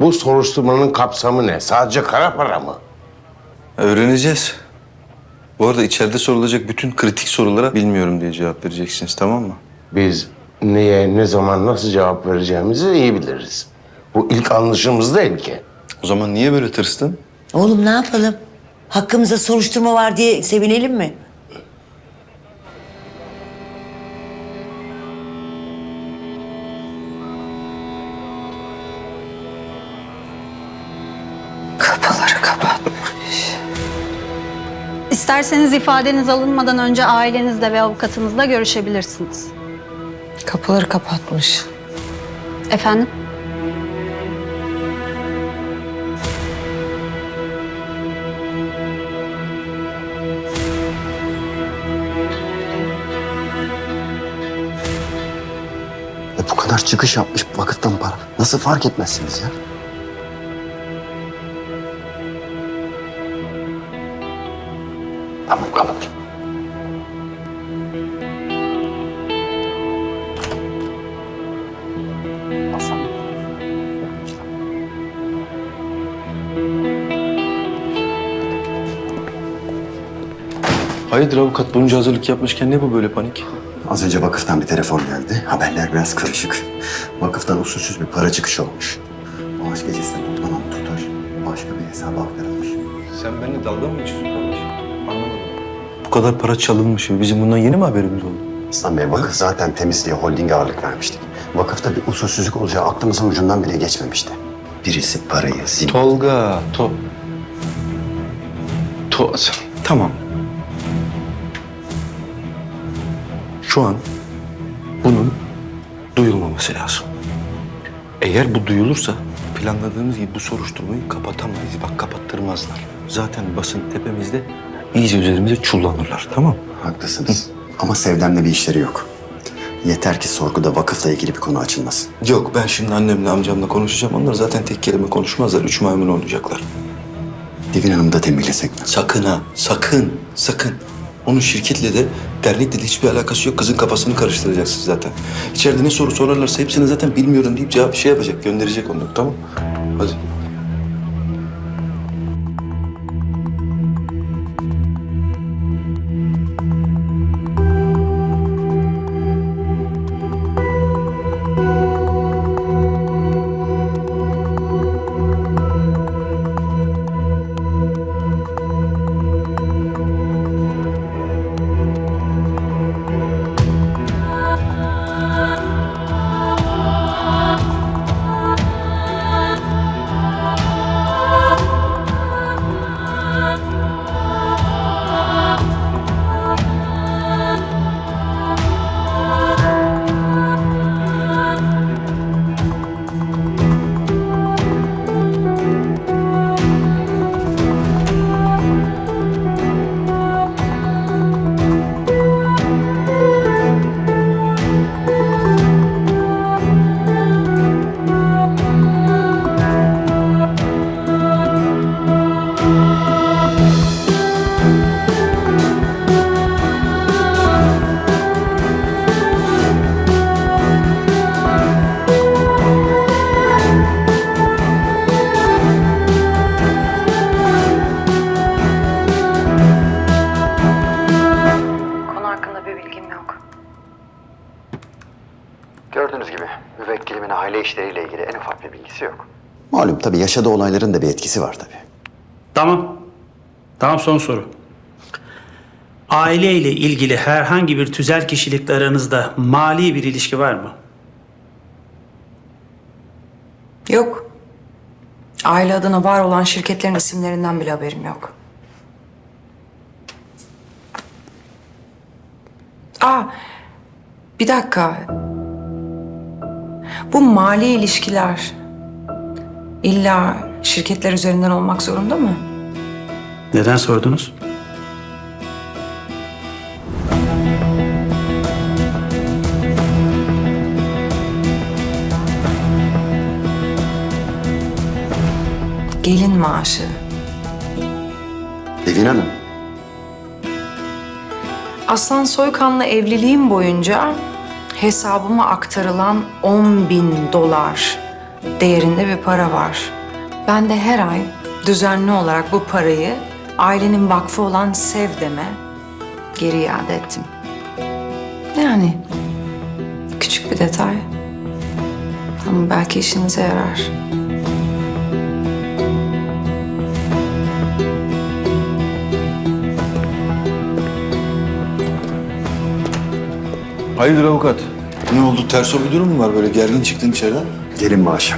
Bu soruşturmanın kapsamı ne? Sadece kara para mı? Öğreneceğiz. Bu arada içeride sorulacak bütün kritik sorulara bilmiyorum diye cevap vereceksiniz tamam mı? Biz neye, ne zaman, nasıl cevap vereceğimizi iyi biliriz. Bu ilk anlaşımız değil ki. O zaman niye böyle tırstın? Oğlum ne yapalım? Hakkımızda soruşturma var diye sevinelim mi? İsterseniz ifadeniz alınmadan önce ailenizle ve avukatınızla görüşebilirsiniz. Kapıları kapatmış. Efendim? E bu kadar çıkış yapmış vakıftan para. Nasıl fark etmezsiniz ya? Kapat. Hasan. Hayırdır avukat bunca hazırlık yapmışken ne bu böyle panik? Az önce vakıftan bir telefon geldi. Haberler biraz karışık. Vakıftan usulsüz bir para çıkışı olmuş. Maaş gecesinde toplanan tutar başka bir hesaba aktarılmış. Sen benimle dalga mı geçiyorsun kardeşim? Anlamadım. Kadar para çalınmış. Bizim bundan yeni mi haberimiz oldu? İslam Bey vakıf zaten temizliğe holdinge ağırlık vermiştik. Vakıfta bir usulsüzlük olacağı aklımızın ucundan bile geçmemişti. Birisi parayı zim... Tolga, to... To... Tamam. Şu an bunun duyulmaması lazım. Eğer bu duyulursa planladığımız gibi bu soruşturmayı kapatamayız. Bak kapattırmazlar. Zaten basın tepemizde iyice üzerimize çullanırlar tamam Haklısınız. Ama Sevdem'le bir işleri yok. Yeter ki sorguda vakıfla ilgili bir konu açılmasın. Yok ben şimdi annemle amcamla konuşacağım. Onlar zaten tek kelime konuşmazlar. Üç maymun oynayacaklar. Divin Hanım'ı da tembihlesek mi? Sakın ha, sakın, sakın. Onun şirketle de dernekle de hiçbir alakası yok. Kızın kafasını karıştıracaksınız zaten. İçeride ne soru sorarlarsa hepsini zaten bilmiyorum deyip cevap şey yapacak, gönderecek onları tamam Hadi. Yaşadığı olayların da bir etkisi var tabii. Tamam. Tamam son soru. Aile ile ilgili herhangi bir tüzel kişilikle aranızda mali bir ilişki var mı? Yok. Aile adına var olan şirketlerin isimlerinden bile haberim yok. Aa, bir dakika. Bu mali ilişkiler illa şirketler üzerinden olmak zorunda mı? Neden sordunuz? Gelin maaşı. Divin Hanım, Aslan Soykan'la evliliğim boyunca hesabıma aktarılan 10 bin dolar değerinde bir para var. Ben de her ay düzenli olarak bu parayı ailenin vakfı olan Sevdem'e geri iade ettim. Yani küçük bir detay ama belki işinize yarar. Hayırdır avukat? Ne oldu? Ters o bir durum mu var? Böyle gergin çıktın içeriden. Gelin maaşı.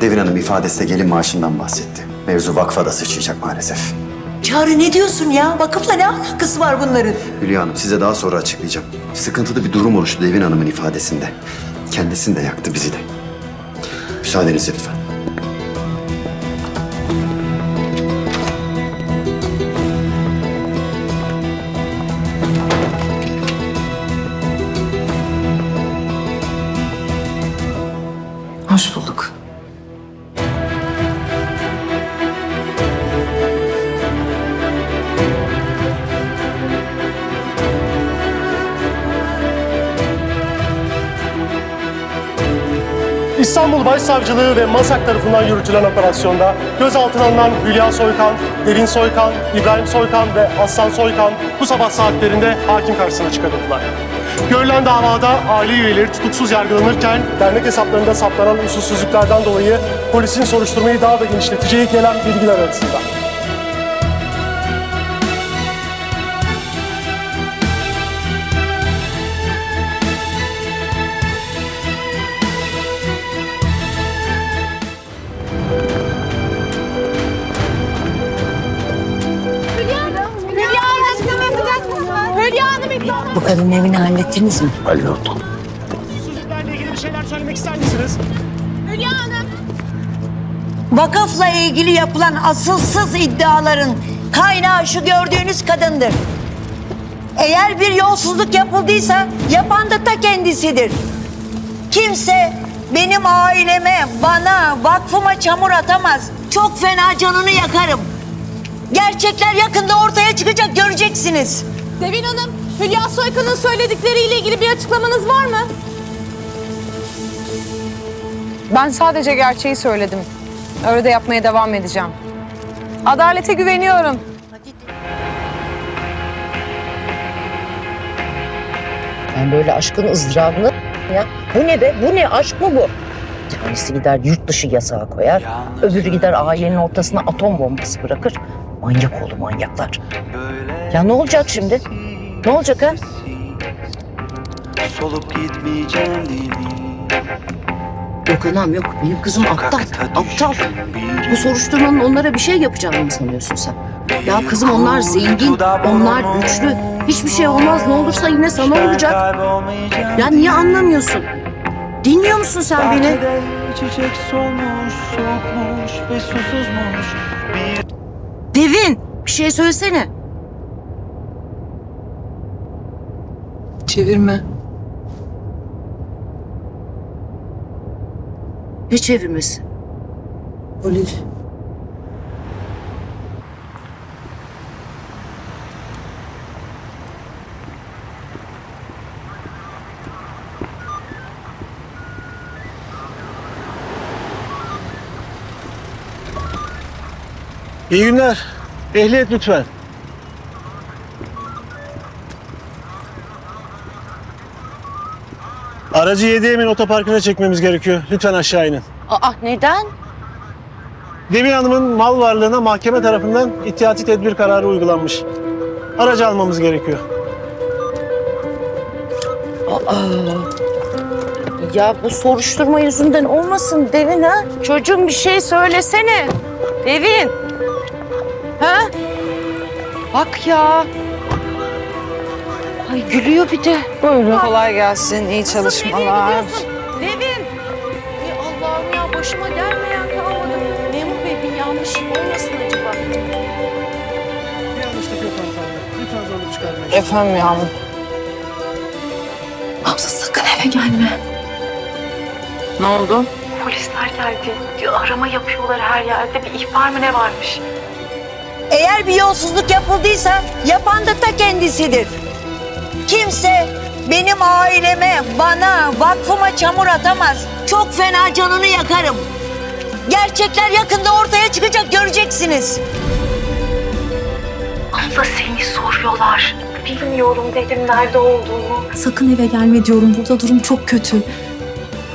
Devin Hanım ifadesinde gelin maaşından bahsetti. Mevzu vakfa da sıçrayacak maalesef. Çağrı ne diyorsun ya? Vakıfla ne alakası var bunların? Hülya Hanım size daha sonra açıklayacağım. Sıkıntılı bir durum oluştu Devin Hanım'ın ifadesinde. Kendisini de yaktı bizi de. Müsaadenizle lütfen. Başsavcılığı ve MASAK tarafından yürütülen operasyonda gözaltına alınan Hülya Soykan, Devin Soykan, İbrahim Soykan ve Aslan Soykan bu sabah saatlerinde hakim karşısına çıkarıldılar. Görülen davada aile üyeleri tutuksuz yargılanırken dernek hesaplarında saplanan usulsüzlüklerden dolayı polisin soruşturmayı daha da genişleteceği gelen bilgiler arasında. Kadının evini hallettiniz mi? Hallettim. Usulsüzlüklerle ilgili bir şeyler söylemek ister misiniz? Hülya Hanım! Vakıfla ilgili yapılan asılsız iddiaların kaynağı şu gördüğünüz kadındır. Eğer bir yolsuzluk yapıldıysa yapan da ta kendisidir. Kimse benim aileme, bana, vakfıma çamur atamaz. Çok fena canını yakarım. Gerçekler yakında ortaya çıkacak göreceksiniz. Devin Hanım, Hülya Soykan'ın söyledikleriyle ilgili bir açıklamanız var mı? Ben sadece gerçeği söyledim. Öyle de yapmaya devam edeceğim. Adalete güveniyorum. Ben böyle aşkın ızdırabını ya. Bu ne be? Bu ne? Aşk mı bu? Tanesi gider yurt dışı yasağı koyar. Öbürü gider ailenin ortasına atom bombası bırakır. Manyak oldu manyaklar. Ya ne olacak şimdi? Ne olacak ha? Solup gitmeyeceğim dili Yok anam yok. Benim kızım aptal. Aptal. Bu soruşturmanın onlara bir şey yapacağını mı sanıyorsun sen? Ya kızım onlar zengin, onlar güçlü. Hiçbir şey olmaz. Ne olursa yine sana olacak. Ya niye anlamıyorsun? Dinliyor musun sen beni? Bahçede çiçek solmuş, soğukmuş ve susuzmuş Bir Devin bir şey söylesene. Çevirme. Ne çevirmesi? Polis. İyi günler. Ehliyet lütfen. Aracı Yediyemin otoparkına çekmemiz gerekiyor. Lütfen aşağı inin. Aa neden? Demin Hanım'ın mal varlığına mahkeme tarafından ihtiyati tedbir kararı uygulanmış. Aracı almamız gerekiyor. Aa. Ya bu soruşturma yüzünden olmasın Devin ha? Çocuğum bir şey söylesene. Devin. Ha? Bak ya. Ay gülüyor bir de. Buyurun. Kolay gelsin, iyi çalışmalar. Devin. Ay Allah'ım ya başıma gelmeyen kalmadı. Memur Bey bir yanlış olmasın acaba? Bir yanlışlık yok hanımefendi. Lütfen zorluk çıkarmayın. Efendim yavrum. Hamza sakın eve gelme. Ne oldu? Polisler geldi. Arama yapıyorlar her yerde. Bir ihbar mı ne varmış? Eğer bir yolsuzluk yapıldıysa yapan da ta kendisidir. Kimse benim aileme, bana, vakfıma çamur atamaz. Çok fena canını yakarım. Gerçekler yakında ortaya çıkacak göreceksiniz. Abla seni soruyorlar. Bilmiyorum dedim nerede olduğunu. Sakın eve gelme diyorum. Burada durum çok kötü.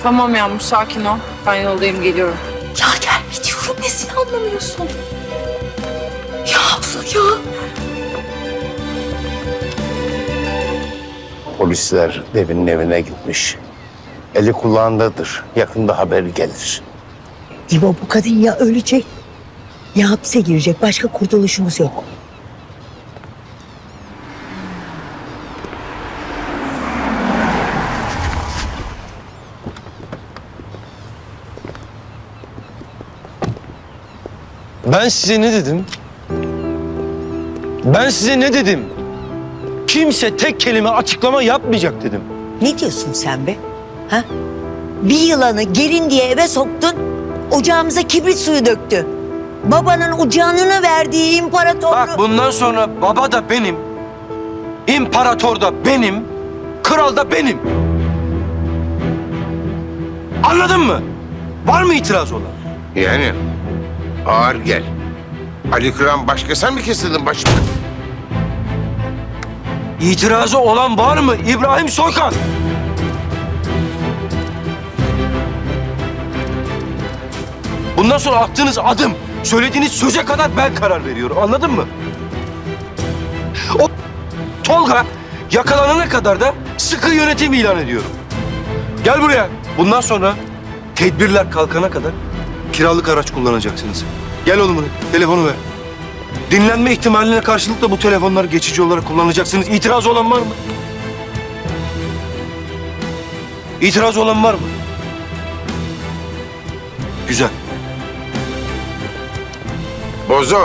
Tamam Yağmur sakin ol. Ben yoldayım geliyorum. Ya gelme diyorum. Nesini anlamıyorsun? Ya abla ya. Polisler Devin'in evine gitmiş. Eli kulağındadır. Yakında haber gelir. İbo bu kadın ya ölecek ya hapse girecek. Başka kurtuluşumuz yok. Ben size ne dedim? Ben size ne dedim? Kimse tek kelime açıklama yapmayacak dedim. Ne diyorsun sen be? Ha? Bir yılanı gelin diye eve soktun, ocağımıza kibrit suyu döktü. Babanın o canını verdiği imparatorluğu... Bak bundan sonra baba da benim, imparator da benim, kral da benim. Anladın mı? Var mı itiraz olan? Yani ağır gel. Ali Kıran başka sen mi kestirdin başımı? İtirazı olan var mı İbrahim Soykan? Bundan sonra attığınız adım, söylediğiniz söze kadar ben karar veriyorum. Anladın mı? O Tolga yakalanana kadar da sıkı yönetim ilan ediyorum. Gel buraya. Bundan sonra tedbirler kalkana kadar kiralık araç kullanacaksınız. Gel oğlum buraya. Telefonu ver. Dinlenme ihtimaline karşılık da bu telefonları geçici olarak kullanacaksınız. İtiraz olan var mı? İtiraz olan var mı? Güzel. Bozo.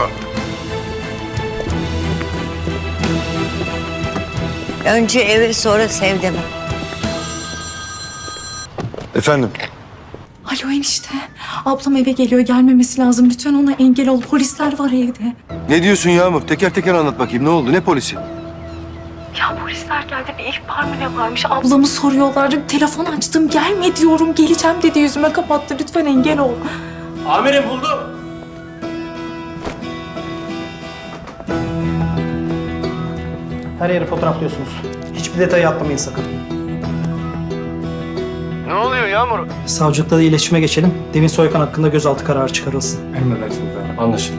Önce eve sonra sevdeme. Efendim? Alo enişte. Ablam eve geliyor. Gelmemesi lazım. Lütfen ona engel ol. Polisler var evde. Ne diyorsun Yağmur? Teker teker anlat bakayım. Ne oldu? Ne polisi? Ya polisler geldi bir ihbar mı ne varmış? Abla Ablamı soruyorlar. Telefon açtım. Gelme diyorum. Geleceğim dedi. Yüzüme kapattı. Lütfen engel ol. Amirim buldum. Her yeri fotoğraflıyorsunuz. Hiçbir detayı atlamayın sakın. Yağmur? Savcılıkla da iletişime geçelim. Devin Soykan hakkında gözaltı kararı çıkarılsın. Anlaşıldı.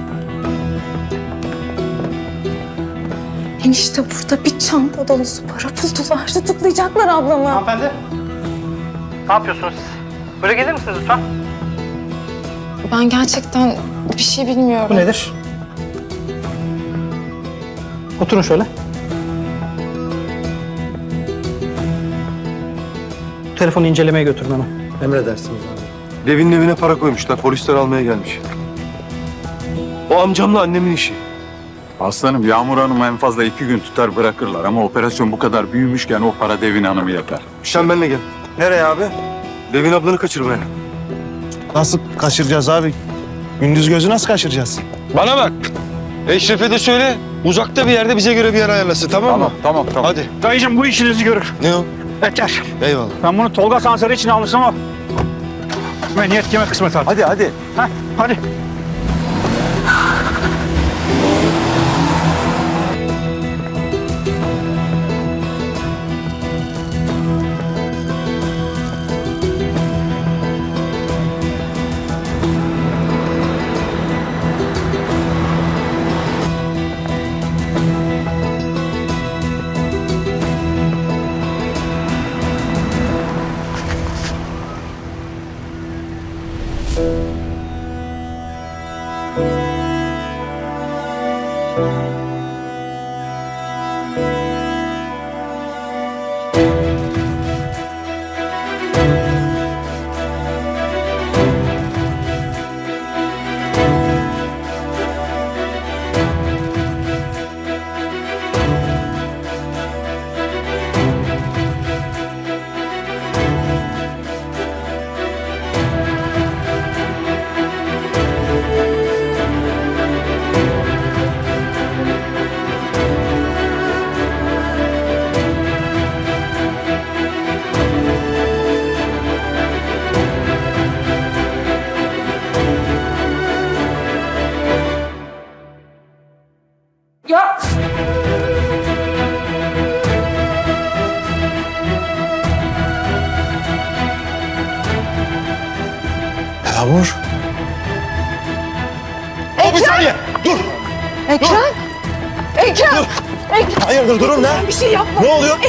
Enişte burada bir çanta dolusu para buldular. Tutuklayacaklar ablamı. Hanımefendi. Ne yapıyorsunuz siz? Böyle gelir misiniz lütfen? Ben gerçekten bir şey bilmiyorum. Bu nedir? Oturun şöyle. Telefonu incelemeye götürün hemen. Emredersiniz abi. Devin'in evine para koymuşlar. Polisler almaya gelmiş. O amcamla annemin işi. Aslanım Yağmur Hanım'ı en fazla iki gün tutar bırakırlar ama operasyon bu kadar büyümüşken o para Devin Hanım'ı yakar. Sen benimle gel. Nereye abi? Devin ablanı kaçırmaya. Nasıl kaçıracağız abi? Gündüz gözü nasıl kaçıracağız? Bana bak. Eşref'e de söyle. Uzakta bir yerde bize göre bir yer ayarlasın tamam mı? tamam tamam. Hadi. Dayıcım bu işinizi görür. Ne o? Yeter. Eyvallah. Ben bunu Tolga Sansarı için almışım ama... Ben niyet kime kısmet artık. Hadi hadi. Heh, hadi.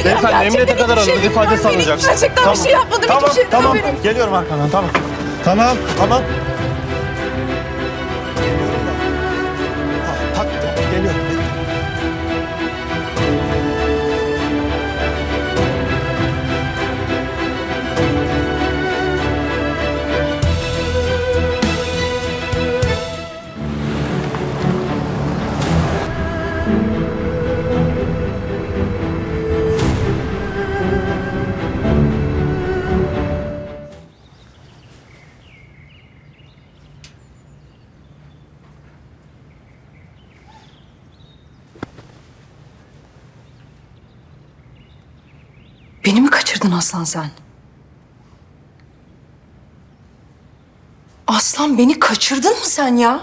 Beyefendi gerçekten emniyete kadar şey alın. İfade bilmiyorum. Benim alınacaksın. Gerçekten bir şey yapmadım. Tamam, Hiçbir şey tamam. Geliyorum arkandan tamam. Tamam, tamam. Sen? Aslan beni kaçırdın mı sen ya?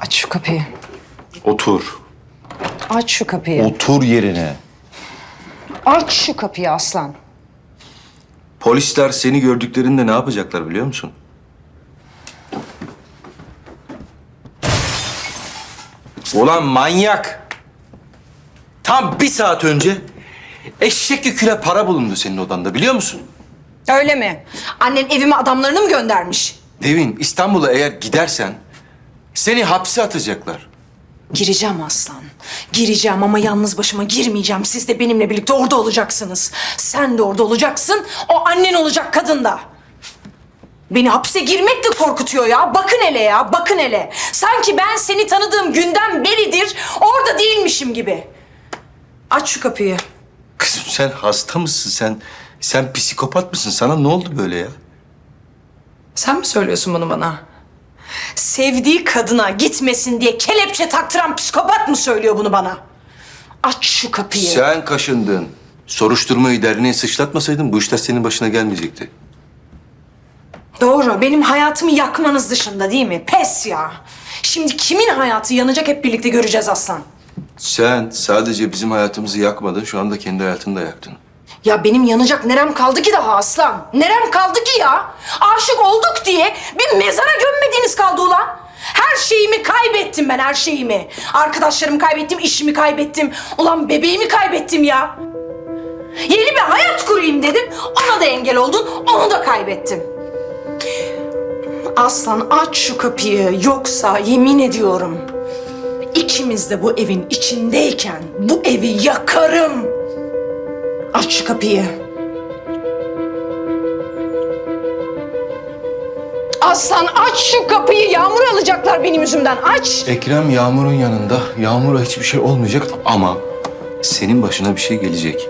Aç şu kapıyı. Otur. Aç şu kapıyı. Otur yerine. Aç şu kapıyı Aslan. Polisler seni gördüklerinde ne yapacaklar biliyor musun? Ulan manyak! Tam bir saat önce eşek yüküyle para bulundu senin odanda biliyor musun? Öyle mi? Annen evime adamlarını mı göndermiş? Devin İstanbul'a eğer gidersen seni hapse atacaklar. Gireceğim aslan. Gireceğim ama yalnız başıma girmeyeceğim. Siz de benimle birlikte orada olacaksınız. Sen de orada olacaksın. O annen olacak kadın da. Beni hapse girmek de korkutuyor ya. Bakın hele ya, bakın hele. Sanki ben seni tanıdığım günden beridir orada değilmişim gibi. Aç şu kapıyı. Kızım sen hasta mısın? Sen sen psikopat mısın? Sana ne oldu böyle ya? Sen mi söylüyorsun bunu bana? Sevdiği kadına gitmesin diye kelepçe taktıran psikopat mı söylüyor bunu bana? Aç şu kapıyı. Sen kaşındın. Soruşturmayı derneğe sıçratmasaydın bu işler senin başına gelmeyecekti. Doğru. Benim hayatımı yakmanız dışında değil mi? Pes ya. Şimdi kimin hayatı yanacak hep birlikte göreceğiz Aslan. Sen sadece bizim hayatımızı yakmadın, şu anda kendi hayatını da yaktın. Ya benim yanacak nerem kaldı ki daha Aslan? Nerem kaldı ki ya? Aşık olduk diye bir mezara gömmediğiniz kaldı ulan. Her şeyimi kaybettim ben her şeyimi. Arkadaşlarımı kaybettim, işimi kaybettim. Ulan bebeğimi kaybettim ya. Yeni bir hayat kurayım dedim. Ona da engel oldun, onu da kaybettim. Aslan aç şu kapıyı yoksa yemin ediyorum ikimiz de bu evin içindeyken bu evi yakarım. Aç şu kapıyı. Aslan aç şu kapıyı. Yağmur alacaklar benim yüzümden. Aç. Ekrem Yağmur'un yanında. Yağmur'a hiçbir şey olmayacak ama senin başına bir şey gelecek.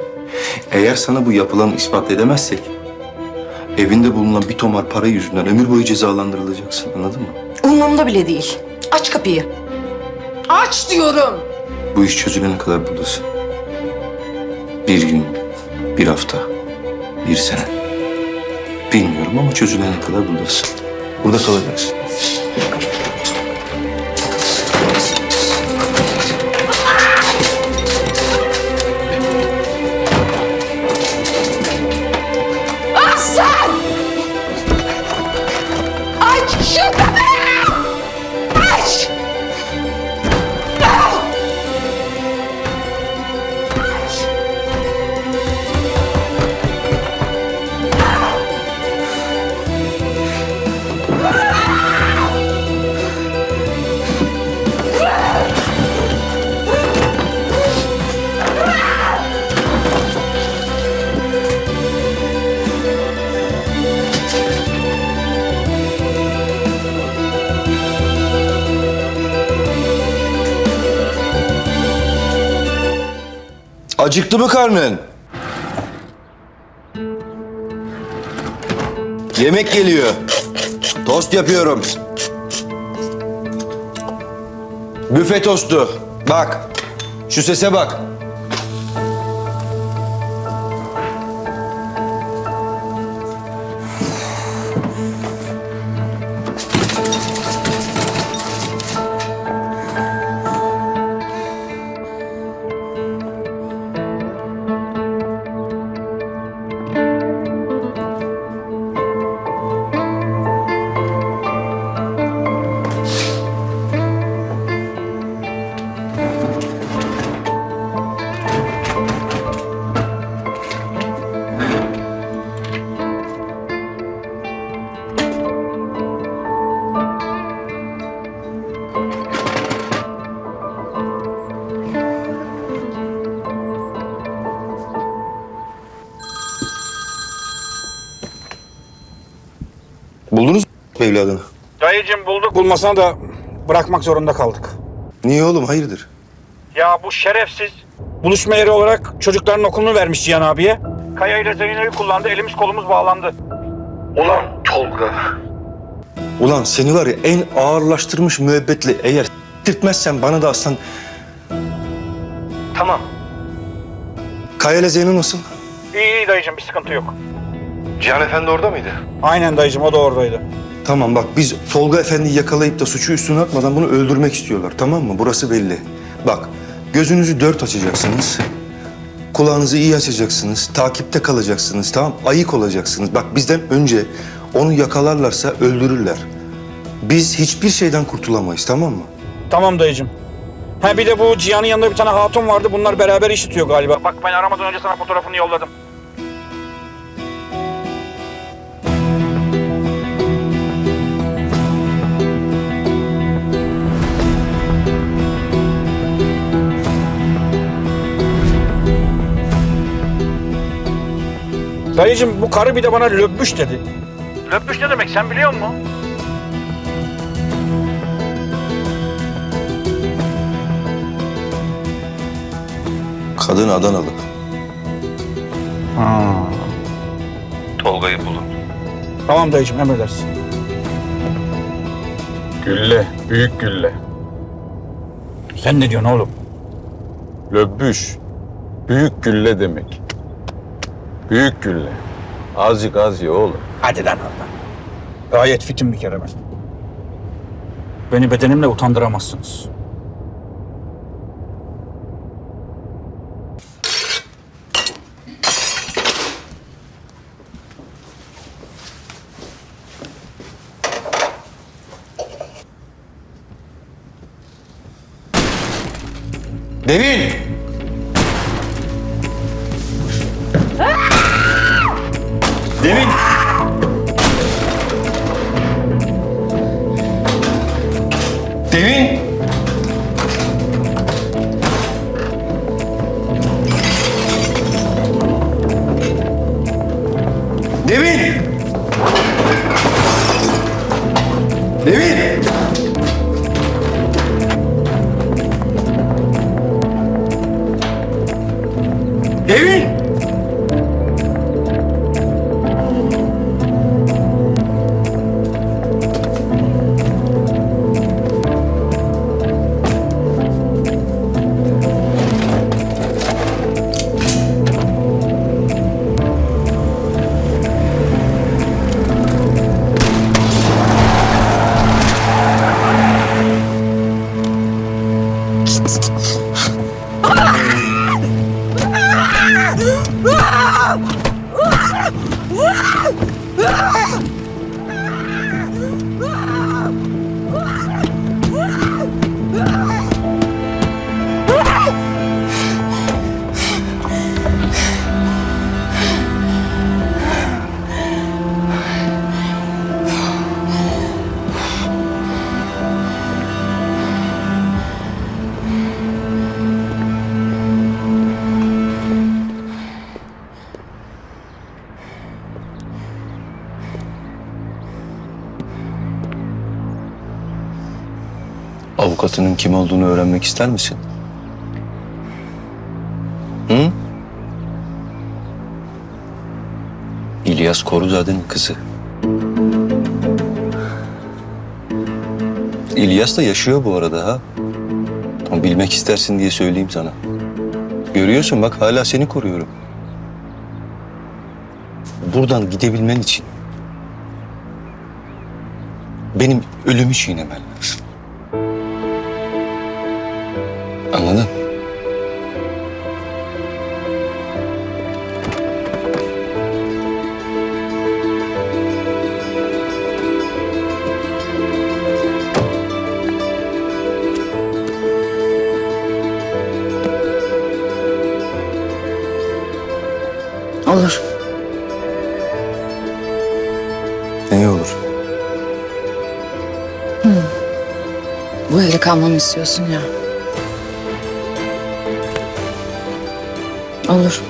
Eğer sana bu yapılanı ispat edemezsek evinde bulunan bir tomar para yüzünden ömür boyu cezalandırılacaksın anladın mı? Umurumda bile değil. Aç kapıyı. Aç diyorum. Bu iş çözülene kadar buradasın. Bir gün, bir hafta, bir sene. Bilmiyorum ama çözülene kadar buradasın. Burada kalacaksın. Acıktı mı karnın? Yemek geliyor. Tost yapıyorum. Büfe tostu. Bak. Şu sese bak. Evladını? Dayıcım bulduk bulmasına da bırakmak zorunda kaldık. Niye oğlum hayırdır? Ya bu şerefsiz buluşma yeri olarak çocukların okulunu vermiş Cihan abiye. Kaya ile Zeyno'yu kullandı elimiz kolumuz bağlandı. Ulan Tolga. Ulan seni var ya en ağırlaştırmış müebbetle eğer s**tirtmezsen bana da aslan... Tamam. Kaya ile Zeyno nasıl? İyi iyi dayıcım bir sıkıntı yok. Cihan Efendi orada mıydı? Aynen dayıcım o da oradaydı. Tamam bak biz Tolga Efendi'yi yakalayıp da suçu üstüne atmadan bunu öldürmek istiyorlar tamam mı? Burası belli. Bak gözünüzü dört açacaksınız. Kulağınızı iyi açacaksınız. Takipte kalacaksınız tamam Ayık olacaksınız. Bak bizden önce onu yakalarlarsa öldürürler. Biz hiçbir şeyden kurtulamayız tamam mı? Tamam dayıcım. Ha bir de bu Cihan'ın yanında bir tane hatun vardı. Bunlar beraber iş tutuyor galiba. Bak ben aramadan önce sana fotoğrafını yolladım. Dayıcım bu karı bir de bana löbbüş dedi. Löbbüş ne demek sen biliyor musun? Kadın Adanalı. Tolga'yı bulun. Tamam dayıcım emredersin. Gülle, büyük gülle. Sen ne diyorsun oğlum? Löbbüş. Büyük gülle demek. Büyük gülle. Azıcık az ye oğlum. Hadi lan oradan. Gayet fitim bir kere ben. Beni bedenimle utandıramazsınız. Devin! Avukatının kim olduğunu öğrenmek ister misin? Hı? İlyas Koruzade'nin kızı. İlyas da yaşıyor bu arada ha. Bilmek istersin diye söyleyeyim sana. Görüyorsun bak hala seni koruyorum. Buradan gidebilmen için benim ölümü çiğnemen Olur. Ne olur? Bu evde kalmamı istiyorsun ya. Olur.